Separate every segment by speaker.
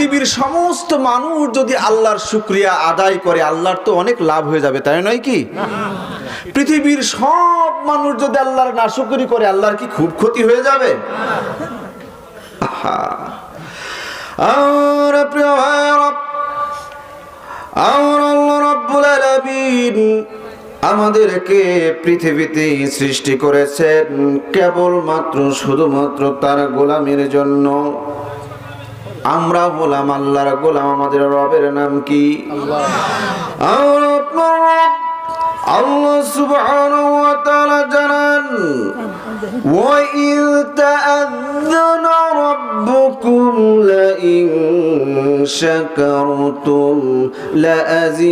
Speaker 1: পৃথিবীর সমস্ত মানুষ যদি আল্লাহর শুক্রিয়া আদায় করে, আল্লাহর তো অনেক লাভ হয়ে যাবে, তাই নয় কি? পৃথিবীর সব মানুষ যদি আল্লাহর নাশুকরি করে, আল্লাহর কি খুব ক্ষতি হয়ে যাবে? আমাদেরকে পৃথিবীতে সৃষ্টি করেছেন কেবলমাত্র, শুধুমাত্র তার গোলামের জন্য। আমরা হলাম আল্লাহর গোলাম, আমাদের রবের নাম কি? আল্লাহ সুবহানাহু ওয়া তাআলা জানান, ওয়া ইল شَكَرْتُمْ لَأَزِيدَنَّكُمْ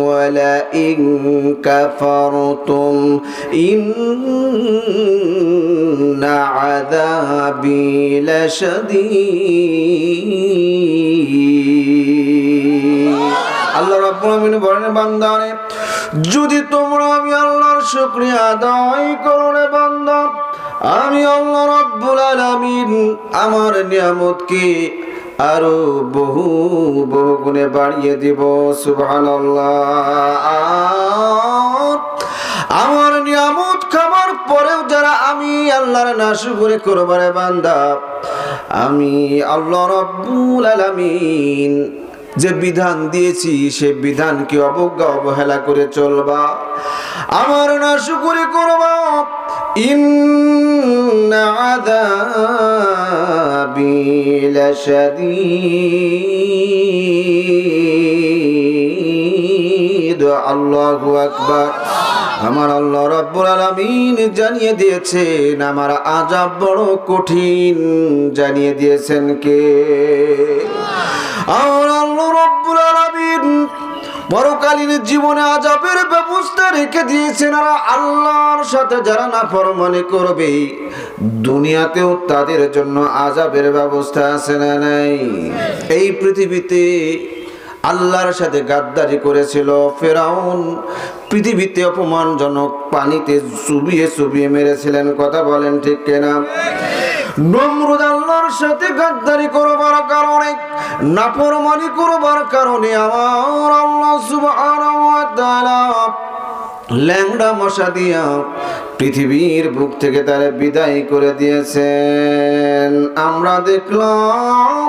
Speaker 1: وَلَئِن كَفَرْتُمْ إِنَّ عَذَابِي لَشَدِيدٌ আল্লাহ রাব্বুল আমিন বলেন বান্দারে যদি তোমরা আমি আল্লাহর শুকরিয়া আদায় করো রে বান্দা আমি আল্লাহ রাব্বুল আলামিন, আমার নিয়ামতকে আরও বহু বহু গুণে বাড়িয়ে দিব, সুবহানাল্লাহ। আমার নিয়ামত খাবার পরেও যারা আমি আল্লাহর নাশুকরি করবারে বান্দা, আমি আল্লাহ রাব্বুল আলামিন, যে বিধান দিয়েছি, সে বিধানকে অবজ্ঞা, অবহেলা করে চলবা। আমার না শুকুরি করবা। ইন্না আযাবি লাশাদীদ। আল্লাহু আকবার। আমার আল্লাহ রাব্বুল আলামিন জানিয়ে দিয়েছেন, আমার আজাব বড় কঠিন। জানিয়ে দিয়েছেন কে? আমার আল্লাহ রাব্বুল আলামিন পরকালীন জীবনে আজাবের ব্যবস্থা রেখে দিয়েছেন আর আল্লাহর সাথে যারা না ফরমানি করবে, দুনিয়াতেও তাদের জন্য আজাবের ব্যবস্থা আছে না নাই? এই পৃথিবীতে আল্লাহর সাথে গাদ্দারি করেছিল ফেরাউন। পৃথিবীতে অপমানজনক পানিতে চুবিয়ে চুবিয়ে মেরেছিলেন, কথা বলেন ঠিক কেনা? নমরুদ সাথে গাদ্দারি করবার কারণে, নাফরমানি করবার কারণে আমার আল্লাহ সুবহানাহু ওয়া তাআলা ল্যাংড়া মশা দিয়া পৃথিবীর বুক থেকে তারা বিদায় করে দিয়েছেন। আমরা দেখলাম,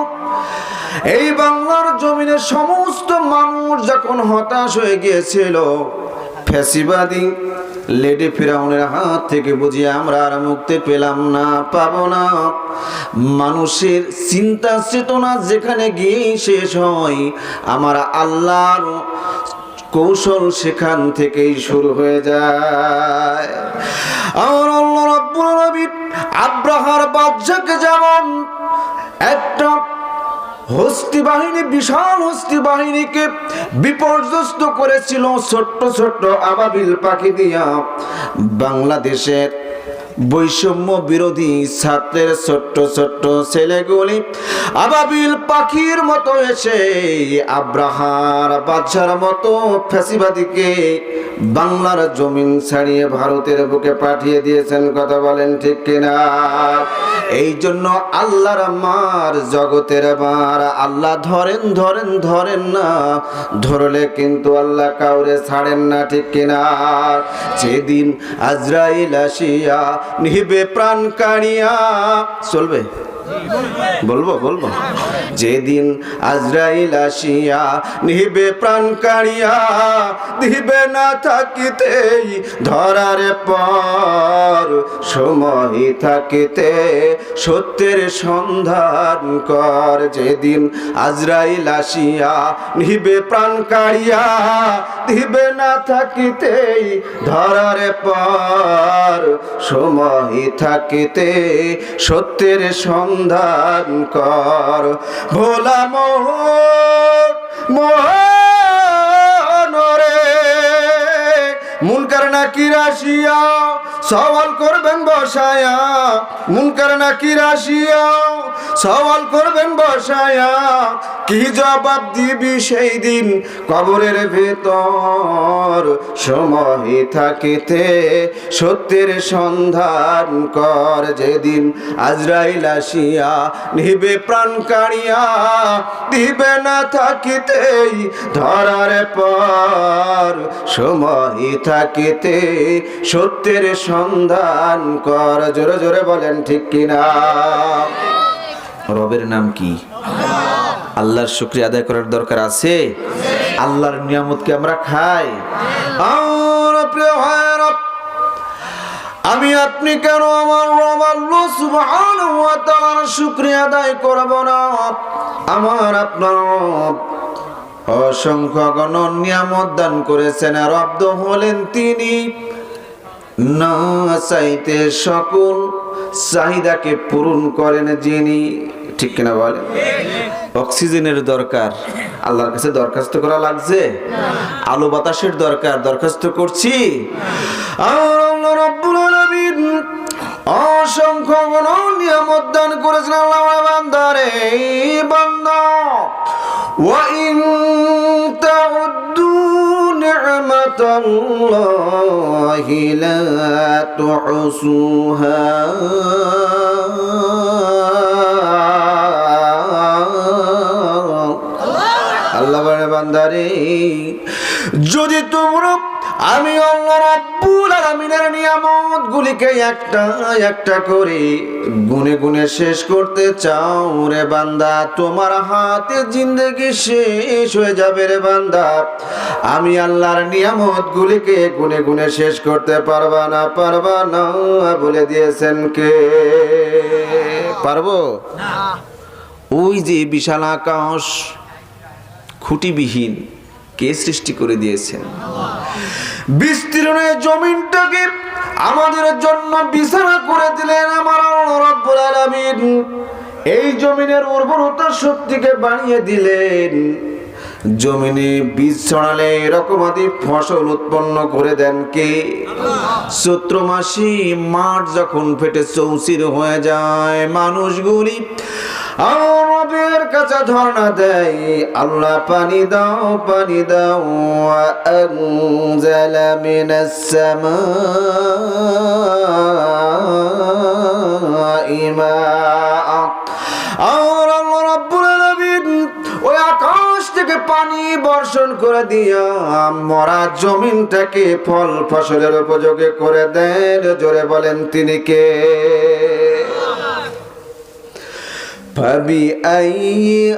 Speaker 1: এই বাংলার জমিনে সমস্ত মানুষ যখন হতাশ হয়ে গিয়েছিল ফ্যাসিবাদী লেডি ফিরাউনের হাত থেকে বুঝিয়ে আমরা আর মুক্তি পেলাম না, পাবো না। মানুষের চিন্তা চেতনা যেখানে গিয়ে শেষ হয়, আমার আল্লাহর কৌশল সেখান থেকেই শুরু হয়ে যায়। আব্রাহার বাদশাকে যেমন একটা হস্তি বাহিনী, বিশাল হস্তি বাহিনীকে বিপর্যস্ত করেছিল ছোট্ট ছোট্ট আবাবিল পাখি দিয়া। বাংলাদেশের বৈষম্য বিরোধী ছাত্রের ছোট্ট ছোট্ট ছেলেগুলি আবাবিল পাখির মতো এসে আব্রাহার বাদশার মতো ফ্যাসিবাদীকে বাংলার জমিন ছাড়িয়ে ভারতের বুকে পাঠিয়ে দিয়েছেন, কথা বলেন ঠিক কিনা? এই জন্য আল্লাহর মার জগতের মার আল্লাহ ধরেন ধরেন ধরেন না, ধরলে কিন্তু আল্লাহ কাউরে ছাড়েন না, ঠিক কিনা? সেদিন আজরাইল আসিয়া নিবে প্রাণ কাড়িয়া চলবে? বলব বলব। যেদিন আজরাইল আসিয়া নিবে প্রাণ কাড়িয়া দিবে না থাকিতেই ধরার পর সময় থাকিতে সত্যের সন্ধান কর। যেদিন আজরাইল আসিয়া নিবে প্রাণ কাড়িয়া দিবে না থাকিতেই ধরার পর সময় থাকিতে সত্যের সন্ধান কর। ভোলা মোহন মোহনরে মুনকার নাকি রাশিয়া সওয়াল করবেন বসায়া। মুনকার নাকি আসিয়া সওয়াল করবেন বসায়া, কি জবাব দিবি সেই দিন কবরের ভেতর সময় থাকিতে সত্যের সন্ধান কর যেদিন আজরাইল আসিয়া নিবে প্রাণ কাড়িয়া, দিবে না থাকিতেই ধরার পর সময় থাকিতে সত্যের সন্ধান কর। জোরে জোরে বলেন ঠিক কিনা? রবের নাম কি? আল্লাহর শুক্রিয়া আদায় করার দরকার আছে? আল্লাহর নিয়ামতকে আমরা খাই? আমি আপনি কেন আমার রব আল্লাহ সুবহানাহু ওয়া তাআলার শুকরিয়া আদায় করব না? আমার আপনার রব অসংখ্য গণ নিয়ামত দান করেছেন। আর রব্দ হলেন তিনি। না চাইতে সকল চাহিদাকে পূরণ করেন যিনি। ঠিক কিনা বলেন অক্সিজেনের দরকার আল্লাহর কাছে দরখাস্ত করা লাগছে আলো বাতাসের দরকার দরখাস্ত করছি আর আল্লাহ রাব্বুল আলামিন অসংখ্য গুণ নিয়ামত দান করেছেন আল্লাহ আমার বান্দারে বান্দা وإن تعدوا نعمة الله لا تحصوها বান্দারে। যদি তোমরা আমি রাব্বুল আলামিনের নিয়ামত গুলিকে একটা একটা করে গুনে গুনে শেষ করতে চাও রে বান্দা তোমার হাতে জিন্দগি শেষ হয়ে যাবে রে বান্দা। আমি আল্লাহর নিয়ামত গুলিকে গুনে গুনে শেষ করতে পারবা না পারবা না বলে দিয়েছেন কে? পারব? ওই যে বিশাল আকাশ খুঁটিবিহীন কে সৃষ্টি করে দিয়েছেন? বিস্তীর্ণের জমিনটাকে আমাদের জন্য বিছানা করে দিলেন আমার এই জমিনের উর্বরতা শক্তিকে বাড়িয়ে দিলেন। জমিনে বীজ ছড়ালে এরকম আদি ফসল উৎপন্ন করে দেন কে? চৈত্র মাসি মাঠ যখন ফেটে চৌচির হয়ে যায়, মানুষগুলি রবের কাছে ধর্ণা দেয় আল্লাহ পানি দাও পানি দাও أنزل من السماء ماء আর আল্লাহ রাব্বুল আলামিন ওই আকাশ থেকে পানি বর্ষণ করে দিয়া মরা জমিনটাকে ফল ফসলের উপযোগী করে দেন জোরে বলেন তিনি কে فبأي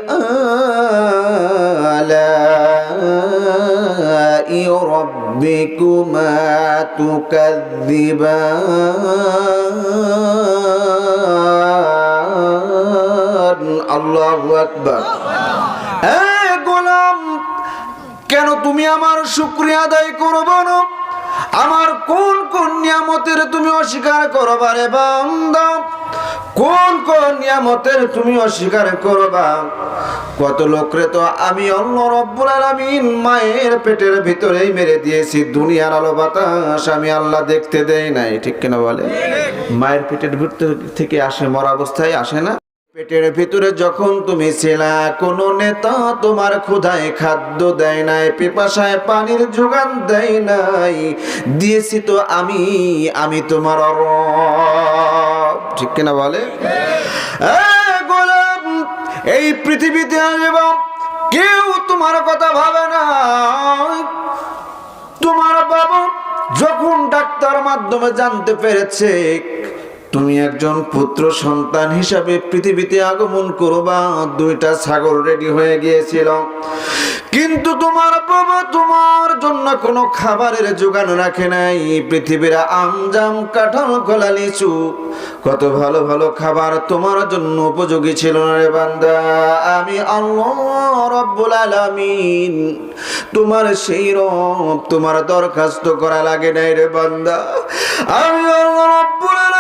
Speaker 1: آلاء ربكما تكذبان الله أكبر এই গোলাম কেন তুমি আমার শুক্রিয়া আদায় করবো না আমার কোন কোন নিয়ামতের তুমি অস্বীকার করবা রে বান্দা কোন কোন নিয়ামতের তুমি অস্বীকার করবা? কত লোকরে তো আমি অন্য রব্বুল আলামিন মায়ের পেটের ভিতরেই মেরে দিয়েছি, দুনিয়ার আলো বাতাস আমি আল্লাহ দেখতে দেই নাই, ঠিক কিনা বলে? মায়ের পেটের ভিতর থেকে আসে, মরা অবস্থায় আসে না? পেটের ভিতরে যখন তুমি ছিলা, কোন নেতা তোমার ক্ষুধায় খাদ্য দেয় নাই, পিপাসায় পানির যোগান দেয় নাই, দিয়েছি তো আমি আমি তোমার রব। ঠিক কিনা বলে? এই পৃথিবীতে কেউ তোমার কথা ভাবে না। তোমার বাবা যখন ডাক্তার মাধ্যমে জানতে পেরেছে, তুমি একজন পুত্র সন্তান হিসাবে পৃথিবীতে আগমন করবা, দুইটা ছাগল রেডি হয়ে গিয়েছিল। কিন্তু তোমার বাবা তোমার জন্য কোনো খাবারের যোগান রাখে নাই। পৃথিবীর আমজাম, কাঁঠাল, কলা, লিচু, কত ভালো ভালো খাবার তোমার জন্য উপযোগী ছিল না রে বান্দা। আমি আল্লাহ রব্বুল আলামিন, তোমার সেই রব তোমার দরখাস্ত করা লাগে নাই রে বান্দা। আমি আল্লাহ রব্বুল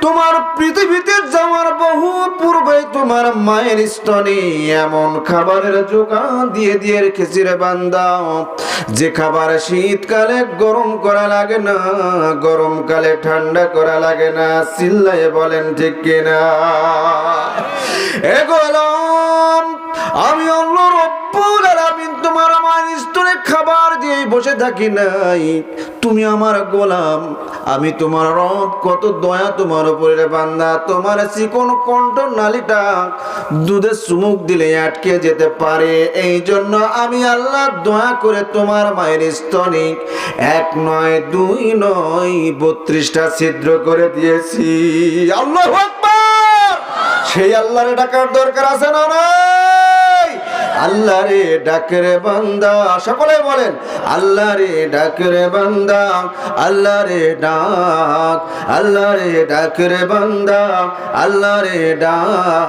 Speaker 1: তোমার পৃথিবীতে যাওয়ার বহু পূর্বে তোমার মায়ের স্তনে এমন খাবারের যোগান দিয়ে দিয়ে রেখেছি রে বান্দা। যে খাবার শীতকালে গরম করা লাগে না, গরমকালে ঠান্ডা করা লাগে না, চিল্লায় বলেন ঠিক কিনা? এ আমি অন্য রব্বুল তোমার মায়ের স্তনে খাবার দিয়ে বসে থাকি নাই। তুমি আমার গোলাম আমি তোমার রব, কত দয়া তোমার উপরে রে বান্দা। তোমার চিকন কণ্ঠ নালিটা দুধে চুমুক দিলে আটকে যেতে পারে। এই জন্য আমি আল্লাহ দয়া করে তোমার মায়ের স্তনিক এক নয়, দুই নয়, বত্রিশটা ছিদ্র করে দিয়েছি। আল্লাহ সেই আল্লাহরে ডাকার দরকার আছে না নাই? আল্লাহ রে ডাকরে বান্দা, সকলে বলেন, আল্লাহ রে ডাকরে বান্দা, আল্লাহ রে ডাক, আল্লাহ রে ডাকরে বান্দা, আল্লাহ রে ডাক।